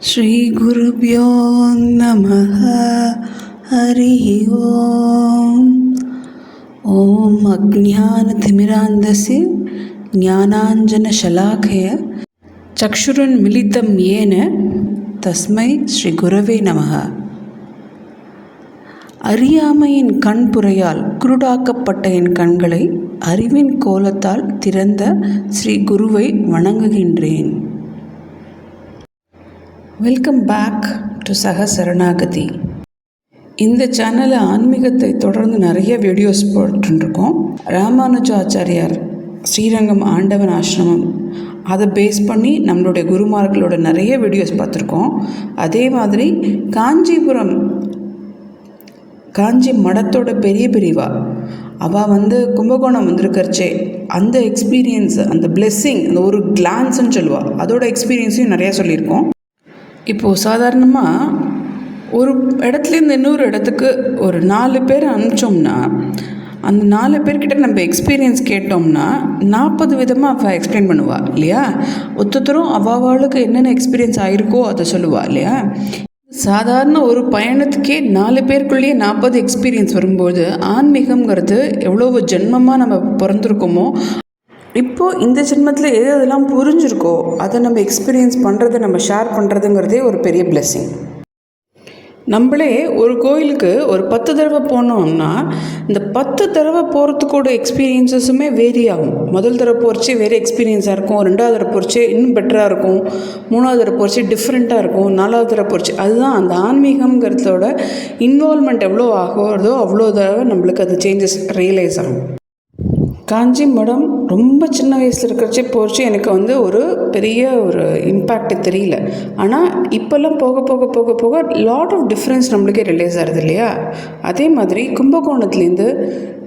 ஸ்ரீகுருபியோ நம ஹரி ஓம். ஓம் அஜான திமிராந்தசி ஞானாஞ்சனசலாகய சக்ஷுருன்மிலித்தம் ஏன தஸ்மை ஸ்ரீ குருவே நமக அறியாமையின் கண் புறையால் குருடாக்கப்பட்ட என் கண்களை அறிவின் கோலத்தால் திறந்த ஸ்ரீ குருவை வணங்குகின்றேன். வெல்கம் பேக் டு சக சரணாகதி இந்த சேனலில் ஆன்மீகத்தை தொடர்ந்து நிறைய வீடியோஸ் போட்டுருக்கோம். ராமானுஜாச்சாரியார் ஸ்ரீரங்கம் ஆண்டவன் ஆசிரமம் அதை பேஸ் பண்ணி நம்மளுடைய குருமார்களோட நிறைய வீடியோஸ் பார்த்துருக்கோம். அதே மாதிரி காஞ்சிபுரம் காஞ்சி மடத்தோட பெரிய பிரிவா அவள் வந்து கும்பகோணம் வந்திருக்கறச்சே அந்த எக்ஸ்பீரியன்ஸ் அந்த பிளெஸ்ஸிங் அந்த ஒரு கிளான்ஸ்ன்னு சொல்லுவாள் அதோட எக்ஸ்பீரியன்ஸையும் நிறையா சொல்லியிருக்கோம். இப்போது சாதாரணமாக ஒரு இடத்துலேருந்து இன்னொரு இடத்துக்கு ஒரு நாலு பேர் அனுப்பிச்சோம்னா அந்த நாலு பேர்கிட்ட நம்ம எக்ஸ்பீரியன்ஸ் கேட்டோம்னா நாற்பது விதமாக அவள் எக்ஸ்பிளைன் பண்ணுவாள் இல்லையா? ஒத்தொத்தரும் அவாவாளுக்கு என்னென்ன எக்ஸ்பீரியன்ஸ் ஆயிருக்கோ அதை சொல்லுவா இல்லையா? சாதாரண ஒரு பயணத்துக்கே நாலு பேருக்குள்ளேயே நாற்பது எக்ஸ்பீரியன்ஸ் வரும்போது ஆன்மீகம்ங்கிறது எவ்வளோ ஜென்மமாக நம்ம பிறந்திருக்கோமோ இப்போது இந்த ஜென்மத்தில் எது அதெல்லாம் புரிஞ்சிருக்கோ அதை நம்ம எக்ஸ்பீரியன்ஸ் பண்ணுறதை நம்ம ஷேர் பண்ணுறதுங்கிறதே ஒரு பெரிய பிளெஸ்ஸிங் நம்மளே ஒரு கோயிலுக்கு ஒரு பத்து தடவை போனோம்னா இந்த பத்து தடவை போகிறதுக்கோட எக்ஸ்பீரியன்ஸஸுமே வேரி ஆகும் முதல் தடவை போகிறச்சே வேறு எக்ஸ்பீரியன்ஸாக இருக்கும் ரெண்டாவது தடவை போகிறச்சே இன்னும் பெட்டராக இருக்கும் மூணாவது தடவை போகிறச்சே டிஃப்ரெண்ட்டாக இருக்கும் நாலாவது தடவை போகிறச்சு அதுதான் அந்த ஆன்மீகம்ங்கிறதோட இன்வால்மெண்ட் எவ்வளோ ஆகிறதோ அவ்வளோ தடவை நம்மளுக்கு அது சேஞ்சஸ் ரியலைஸ் ஆகும். காஞ்சி மடம் ரொம்ப சின்ன வயசில் இருக்கிறச்சே போச்சு. எனக்கு வந்து ஒரு பெரிய ஒரு இம்பேக்ட் தெரியல. ஆனால் இப்போல்லாம் போக போக போக போக லாட் ஆஃப் டிஃப்ரென்ஸ் நம்மளுக்கே ரிலேஸ் ஆகுது இல்லையா? அதே மாதிரி கும்பகோணத்துலேருந்து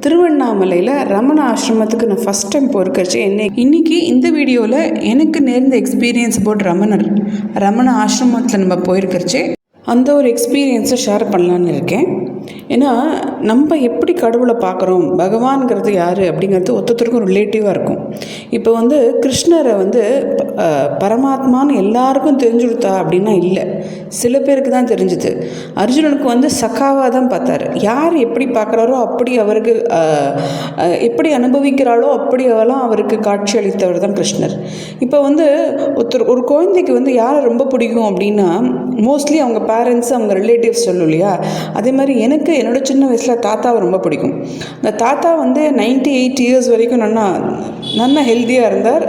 திருவண்ணாமலையில் ரமண ஆசிரமத்துக்கு நான் ஃபஸ்ட் டைம் போயிருக்கிறச்சு என்னை இன்றைக்கி இந்த வீடியோவில் எனக்கு நேர்ந்த எக்ஸ்பீரியன்ஸ் அபவுட் ரமணர் ரமண ஆசிரமத்தில் நம்ம போயிருக்கிறச்சு அந்த ஒரு எக்ஸ்பீரியன்ஸை ஷேர் பண்ணலான்னு இருக்கேன். ஏன்னா நம்ம எப்படி கடவுளை பார்க்குறோம்? பகவான்கிறது யார்? அப்படிங்கிறது ஒருத்தருக்கும் ரிலேட்டிவாக இருக்கும். இப்போ வந்து கிருஷ்ணரை வந்து பரமாத்மான்னு எல்லாருக்கும் தெரிஞ்சு கொடுத்தா அப்படின்னா இல்லை. சில பேருக்கு தான் தெரிஞ்சுது. அர்ஜுனனுக்கு வந்து சக்காவாக தான் பார்த்தாரு. யார் எப்படி பார்க்குறாரோ அப்படி அவருக்கு எப்படி அனுபவிக்கிறாளோ அப்படி அவெல்லாம் அவருக்கு காட்சி அளித்தவர் தான் கிருஷ்ணர். இப்போ வந்து ஒருத்தர் ஒரு குழந்தைக்கு வந்து யாரை ரொம்ப பிடிக்கும் அப்படின்னா மோஸ்ட்லி அவங்க பேரண்ட்ஸ் அவங்க ரிலேட்டிவ்ஸ் சொல்லும் இல்லையா? அதே மாதிரி எனக்கு எனக்கு என்னோட சின்ன வயசில் தாத்தாவை ரொம்ப பிடிக்கும். அந்த தாத்தா வந்து 98 எயிட் இயர்ஸ் வரைக்கும் நல்லா நல்லா ஹெல்த்தியாக இருந்தார்.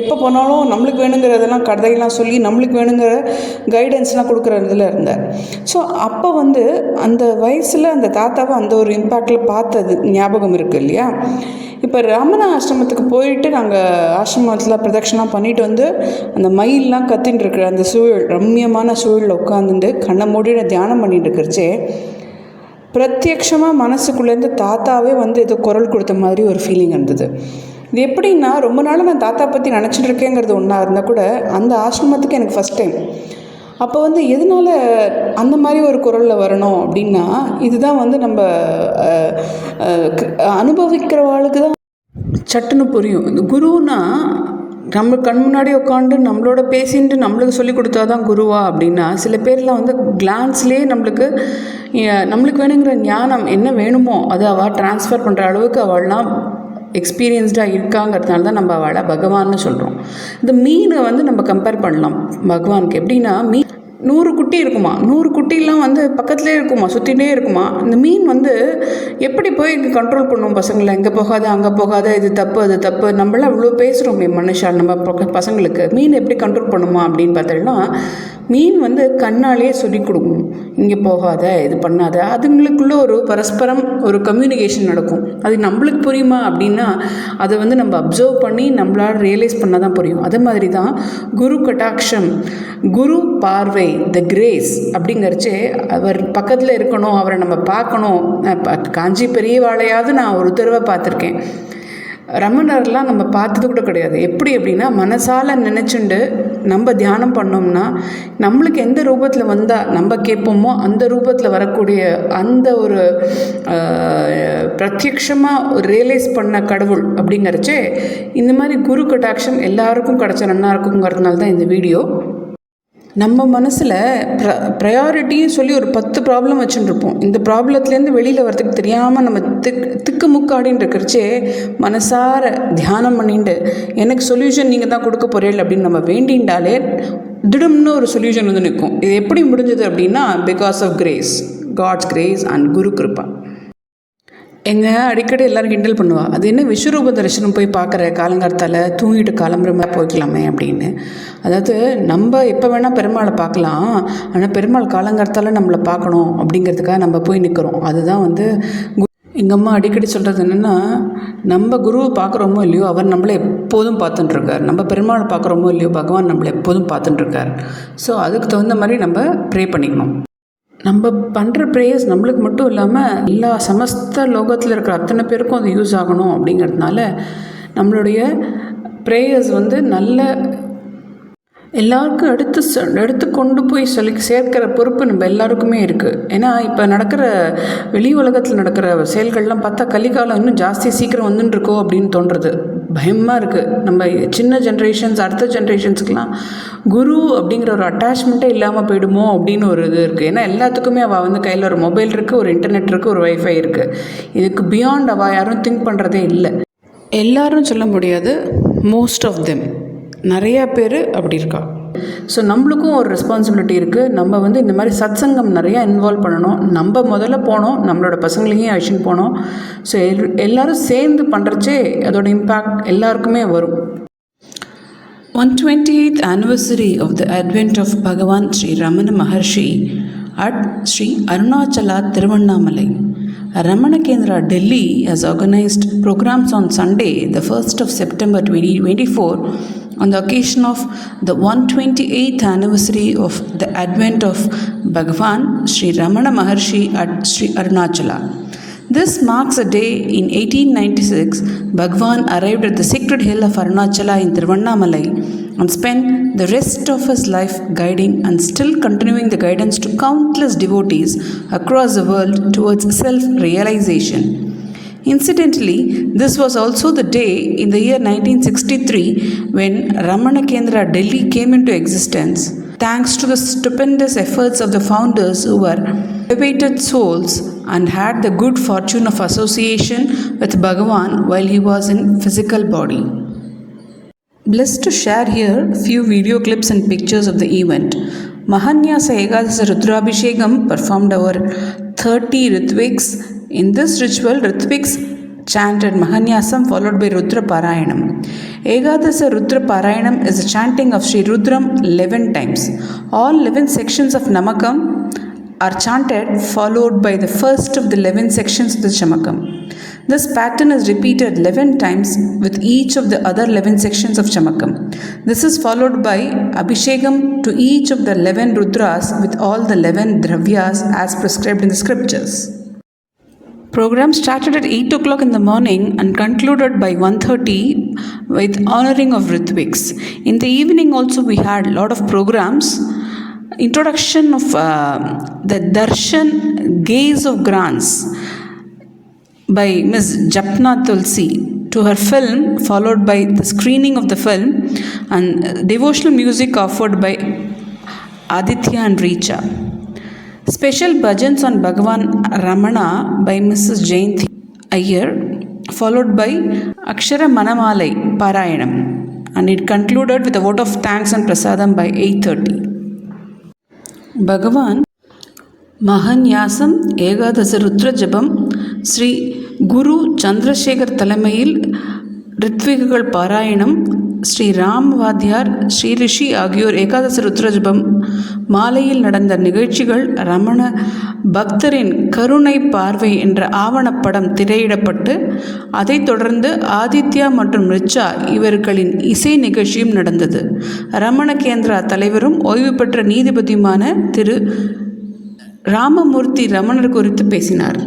எப்போ போனாலும் நம்மளுக்கு வேணுங்கிறதெல்லாம் கதையெல்லாம் சொல்லி நம்மளுக்கு வேணுங்கிற கைடன்ஸ்லாம் கொடுக்குற இதில் இருந்தார். ஸோ அப்போ வந்து அந்த வயசில் அந்த தாத்தாவை அந்த ஒரு இம்பேக்டில் பார்த்தது ஞாபகம் இருக்குது இல்லையா? இப்போ ரமண ஆசிரமத்துக்கு போயிட்டு நாங்கள் ஆசிரமத்தில் பிரதட்சணம் பண்ணிட்டு வந்து அந்த மயிலெலாம் கத்தின்னு இருக்கிற அந்த சூழல் ரம்மியமான சூழலில் உட்காந்துட்டு கண்ணை மூடின தியானம் பண்ணிட்டு இருக்கிறச்சே பிரத்யக்ஷமாக மனசுக்குள்ளேருந்து தாத்தாவே வந்து ஏதோ குரல் கொடுத்த மாதிரி ஒரு ஃபீலிங் இருந்தது. இது எப்படின்னா ரொம்ப நாள் நான் தாத்தா பற்றி நினச்சிட்டு இருக்கேங்கிறது ஒன்றா இருந்தால் கூட அந்த ஆசிரமத்துக்கு எனக்கு ஃபஸ்ட் டைம் அப்போ வந்து எதனால அந்த மாதிரி ஒரு குரலில் வரணும் அப்படின்னா இதுதான் வந்து நம்ம அனுபவிக்கிறவாளுக்கு தான். சட்டுன்னு புரியும். இந்த குருன்னா நம்ம கண் முன்னாடி உட்காந்து நம்மளோட பேசிட்டு நம்மளுக்கு சொல்லி கொடுத்தா தான் குருவா அப்படின்னா சில பேர்லாம் வந்து கிளான்ஸ்லேயே நம்மளுக்கு நம்மளுக்கு வேணுங்கிற ஞானம் என்ன வேணுமோ அதை அவள் ட்ரான்ஸ்ஃபர் பண்ணுற அளவுக்கு அவள்லாம் எக்ஸ்பீரியன்ஸ்டாக இருக்காங்கிறதுனால தான் நம்ம அவளை பகவான்னு சொல்கிறோம் இந்த மீனை வந்து நம்ம கம்பேர் பண்ணலாம். பகவானுக்கு எப்படின்னா மீன் நூறு குட்டி இருக்குமா? நூறு குட்டிலாம் வந்து பக்கத்துலேயே இருக்குமா? சுற்றிட்டே இருக்குமா? இந்த மீன் வந்து எப்படி போய் கண்ட்ரோல் பண்ணுவோம் பசங்களை? இங்கே போகாத அங்கே போகாத இது தப்பு அது தப்பு. நம்மளாம் அவ்வளோ பேசுகிறோமே மனுஷா நம்ம பக்க- பசங்களுக்கு. மீன் எப்படி கண்ட்ரோல் பண்ணுமா அப்படின்னு பார்த்தோம்னா மீன் வந்து கண்ணாலேயே சொல்லி கொடுக்கும். இங்கே போகாத இது பண்ணாத. அதுங்களுக்குள்ள ஒரு பரஸ்பரம் ஒரு கம்யூனிகேஷன் நடக்கும். அது நம்மளுக்கு புரியுமா அப்படின்னா அதை வந்து நம்ம அப்சர்வ் பண்ணி நம்மளால் ரியலைஸ் பண்ணால் தான் புரியும். அதே மாதிரி தான் குரு கட்டாட்சம் குரு பார்வை த கிரேஸ் அப்படிங்கிறச்சே அவர் பக்கத்தில் இருக்கணும் அவரை நம்ம பார்க்கணும். காஞ்சி பெரிய காஞ்சி பெரியவாளையாவது நான் ஒரு தடவை பார்த்துருக்கேன். ரமணர்லாம் நம்ம பார்த்தது கூட கிடையாது. எப்படி அப்படின்னா மனசால நினச்சிண்டு நம்ம தியானம் பண்ணோம்னா நம்மளுக்கு எந்த ரூபத்தில் வந்தால் நம்ம கேட்போமோ அந்த ரூபத்தில் வரக்கூடிய அந்த ஒரு பிரத்யக்ஷமாக ரியலைஸ் பண்ண கடவுள் அப்படிங்கிறச்சே இந்த மாதிரி குரு கட்டாட்சம் எல்லாருக்கும் கிடச்ச நல்லா இருக்குங்கிறதுனால தான் இந்த வீடியோ. நம்ம மனசில் ப்ர ப்ரையாரிட்டின்னு சொல்லி ஒரு பத்து ப்ராப்ளம் வச்சுட்டுருப்போம் இந்த ப்ராப்ளத்துலேருந்து வெளியில் வரதுக்கு தெரியாமல் நம்ம திக் திக்கு முக்காடின்னு இருக்கிறச்சே மனசார தியானம் பண்ணிட்டு எனக்கு சொல்யூஷன் நீங்கள் தான் கொடுக்க போகிறீர்கள் அப்படின்னு நம்ம வேண்டின்றாலே திடும்னு ஒரு சொல்யூஷன் வந்து நிற்கும். இது எப்படி முடிஞ்சது அப்படின்னா because of grace God's grace and குரு கிருப்பா எங்க அடிக்கடி எல்லாரும் கிண்டல் பண்ணுவா. அது என்ன விஸ்வரூப தரிசனம் போய் பார்க்குற காலங்காலத்தால் தூங்கிட்டு கிளம்புற மாதிரி போய்க்கலாமே அப்படின்னு. அதாவது நம்ம எப்போ வேணால் பெருமாளை பார்க்கலாம். ஆனால் பெருமாள் காலங்காலத்தால் நம்மளை பார்க்கணும் அப்படிங்கிறதுக்காக நம்ம போய் நிற்கிறோம் அதுதான் வந்து கு- எங்கள் அம்மா அடிக்கடி சொல்கிறது என்னென்னா நம்ம குருவை பார்க்குறோமோ இல்லையோ அவர் நம்மளை எப்போதும் பார்த்துட்டுருக்கார். நம்ம பெருமாளை பார்க்குறோமோ இல்லையோ பகவான் நம்மளை எப்போதும் பார்த்துட்டுருக்கார். ஸோ அதுக்கு தகுந்த மாதிரி நம்ம ப்ரே பண்ணிக்கணும். நம்ம பண்ணுற ப்ரேயர்ஸ் நம்மளுக்கு மட்டும் இல்லாமல் எல்லா சமஸ்த லோகத்தில் இருக்கிற அத்தனை பேருக்கும் அது யூஸ் ஆகணும் அப்படிங்கிறதுனால நம்மளுடைய ப்ரேயர்ஸ் வந்து நல்ல எல்லாருக்கும் எடுத்து எடுத்து கொண்டு போய் சொல்லி சேர்க்கிற பொறுப்பு நம்ம எல்லாருக்குமே இருக்குது ஏன்னா இப்போ நடக்கிற வெளி உலகத்தில் நடக்கிற செயல்கள்லாம் பார்த்தா கலிகாலம் இன்னும் ஜாஸ்தி சீக்கிரம் வந்துன்னு இருக்கோ அப்படின்னு தோன்றுறது. பயமாக இருக்குது நம்ம சின்ன ஜென்ரேஷன்ஸ் அடுத்த ஜென்ரேஷன்ஸுக்கெலாம் குரு அப்படிங்கிற ஒரு அட்டாச்மெண்ட்டே இல்லாமல் போயிடுமோ அப்படின்னு ஒரு இது இருக்குது ஏன்னா எல்லாத்துக்குமே அவள் வந்து கையில் ஒரு மொபைல் இருக்குது ஒரு இன்டர்நெட் இருக்குது ஒரு வைஃபை இருக்குது இதுக்கு பியாண்ட் அவள் யாரும் திங்க் பண்ணுறதே இல்லை. எல்லாரும் சொல்ல முடியாது மோஸ்ட் ஆஃப் தெம் நிறையா பேர் அப்படி இருக்கா? ஸோ நம்மளுக்கும் ஒரு ரெஸ்பான்சிபிலிட்டி இருக்குது நம்ம வந்து இந்த மாதிரி சத்சங்கம் நிறையா இன்வால்வ் பண்ணணும் நம்ம முதல்ல போனோம் நம்மளோட பசங்களையும் அழிச்சுன்னு போனோம் ஸோ எல் எல்லோரும் சேர்ந்து பண்ணுறச்சே அதோட இம்பேக்ட் எல்லாருக்குமே வரும் one twenty eighth anniversary of the advent of Bhagavan Sri Ramana Maharshi at Sri Arunachala Tiruvannamalai Ramana Kendra organised programmes on Sunday the Sunday, of September twenty twenty four on the occasion of the 128th anniversary of the advent of Bhagavan Sri Ramana Maharshi at Sri Arunachala. This marks a day in 1896 Bhagwan arrived at the sacred hill of Arunachala in Tiruvannamalai and spent the rest of his life guiding and still continuing the guidance to countless devotees across the world towards self realization. Incidentally, this was also the day in the year 1963 when Ramana Kendra Delhi came into existence, thanks to the stupendous efforts of the founders who were elevated souls and had the good fortune of association with Bhagavan while he was in physical body. Blessed to share here few video clips and pictures of the event. Mahanyasa Ekadasa Rudrabhishekam performed over 30 Ritviks. In this ritual, Ritviks chanted Mahanyasam followed by Rudra Parayanam. Ekadasa Rudra Parayanam is a chanting of Sri Rudram 11 times. All 11 sections of Namakam are chanted followed by the first of the 11 sections of the Chamakam. This pattern is repeated 11 times with each of the other 11 sections of Chamakam. This is followed by Abhishekam to each of the 11 Rudras with all the 11 Dravyas as prescribed in the scriptures. Program started at 8 o'clock in the morning and concluded by 1.30 with honoring of Ritviks. In the evening also we had a lot of programs. Introduction of uh, the Darshan Gaze of Grants by Ms. Japna Tulsi to her film, followed by the screening of the film and devotional music offered by Aditya and Richa. Special bhajans on Bhagavan Ramana by Mrs. Jayanthi Iyer, followed by Akshara Manamalai Parayanam, and it concluded with a vote of thanks and prasadam by 8:30. Bhagavan Mahanyasam Ekadasha Rudra Japam Sri குரு சந்திரசேகர் தலைமையில் ரித்விகுகள் பாராயணம் ஸ்ரீ ராம் வாத்தியார் ஸ்ரீ ரிஷி ஆகியோர் ஏகாதச ருத்ரஜபம் மாலையில் நடந்த நிகழ்ச்சிகள் ரமண பக்தரின் கருணை பார்வை என்ற ஆவணப்படம் திரையிடப்பட்டு அதைத் தொடர்ந்து ஆதித்யா மற்றும் ரிச்சா இவர்களின் இசை நிகழ்ச்சியும் நடந்தது. ரமண கேந்திரா தலைவரும் ஓய்வு பெற்ற நீதிபதியுமான திரு ராமமூர்த்தி ரமணர் குறித்து பேசினார்.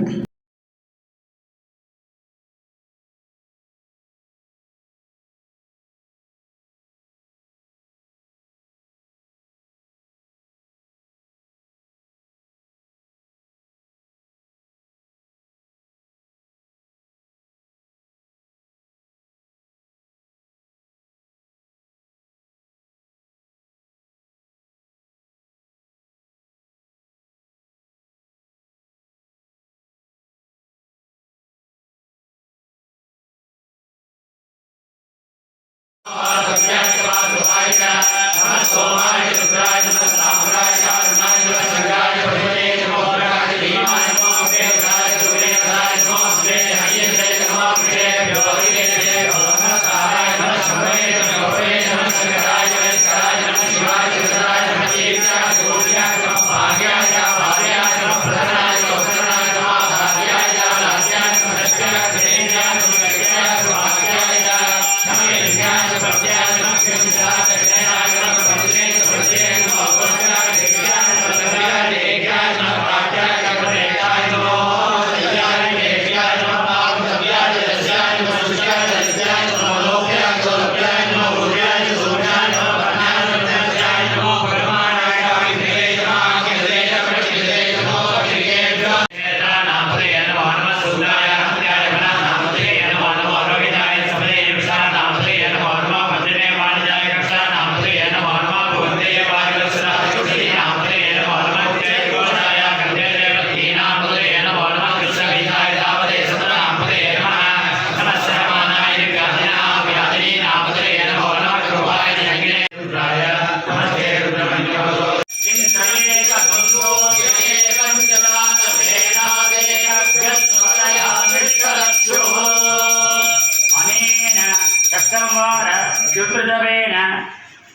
अनेन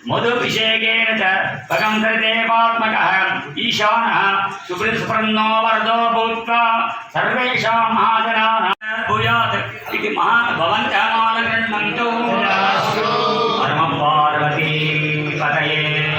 मधुभिषेकेन च पगन्धर्देवात्मकः ईशानः सुप्रन्नो वरदो भूत्वा सर्वेषां महाजनाः भूयात् इति महाभवन्तः मानगृह्णन्तु परमपार्वती पतये